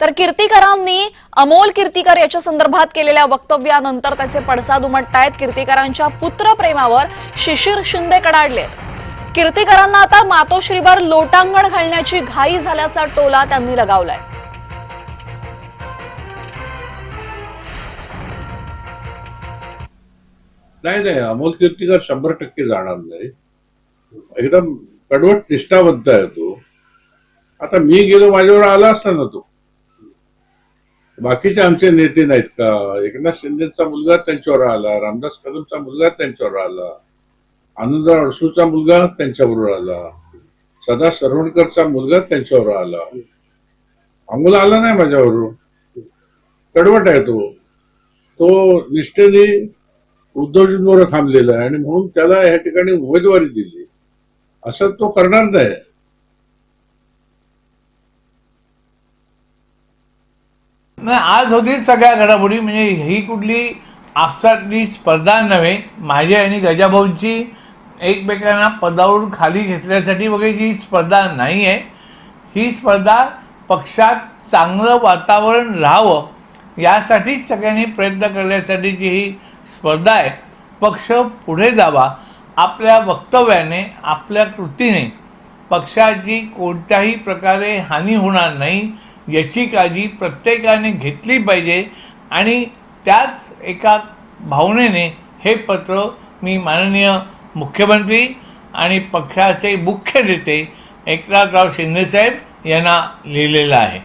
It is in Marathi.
तर कीर्तीकरांनी अमोल कीर्तीकर याच्या संदर्भात केलेल्या वक्तव्यानंतर त्याचे पडसाद उमटतायत. कीर्तीकरांच्या पुत्रप्रेमावर शिशिर शिंदे कडाडले कीर्तीकरांना आता मातोश्रीवर लोटांगण घालण्याची घाई झाल्याचा टोला त्यांनी लगावलाय. नाही नाही अमोल कीर्तीकर शंभर टक्के जाणार नाही. एकदम कडवट निष्ठावंत आहे तो. आता मी गेलो माझ्यावर आला असता ना तो. बाकीचे आमचे नेते नाहीत का? एकनाथ शिंदेचा मुलगा त्यांच्यावर आला रामदास कदमचा मुलगा त्यांच्यावर आला आनंदराव अडसूचा मुलगा त्यांच्याबरोबर आला सदा सरवणकरचा मुलगा त्यांच्यावर आला. अमोल आला नाही माझ्याबरोबर. कडवट आहे तो. तो निष्ठेने उद्धवजींबरोबर थांबलेला आहे आणि म्हणून त्याला या ठिकाणी उमेदवारी दिली. असं तो करणार नाही. नाही आज होती सगळ्या घडामोडी म्हणजे ही कुठली आपसातली स्पर्धा नव्हे माझ्या आणि गजाभाऊंची एकमेकांना पदावरून खाली घेतल्यासाठी वगैरे ही स्पर्धा नाही आहे ही स्पर्धा पक्षात चांगलं वातावरण राहावं यासाठीच सगळ्यांनी प्रयत्न करण्यासाठीची ही स्पर्धा आहे. पक्ष पुढे जावा आपल्या वक्तव्याने आपल्या कृतीने. पक्षाची कोणत्याही प्रकारे हानी होणार नाही. याची काळजी प्रत्येकाने घेतली पाहिजे आणि त्याच एका भावनेने हे पत्र मी माननीय मुख्यमंत्री आणि पक्षाचे मुख्य नेते एकनाथराव शिंदेसाहेब यांना लिहिलेलं आहे.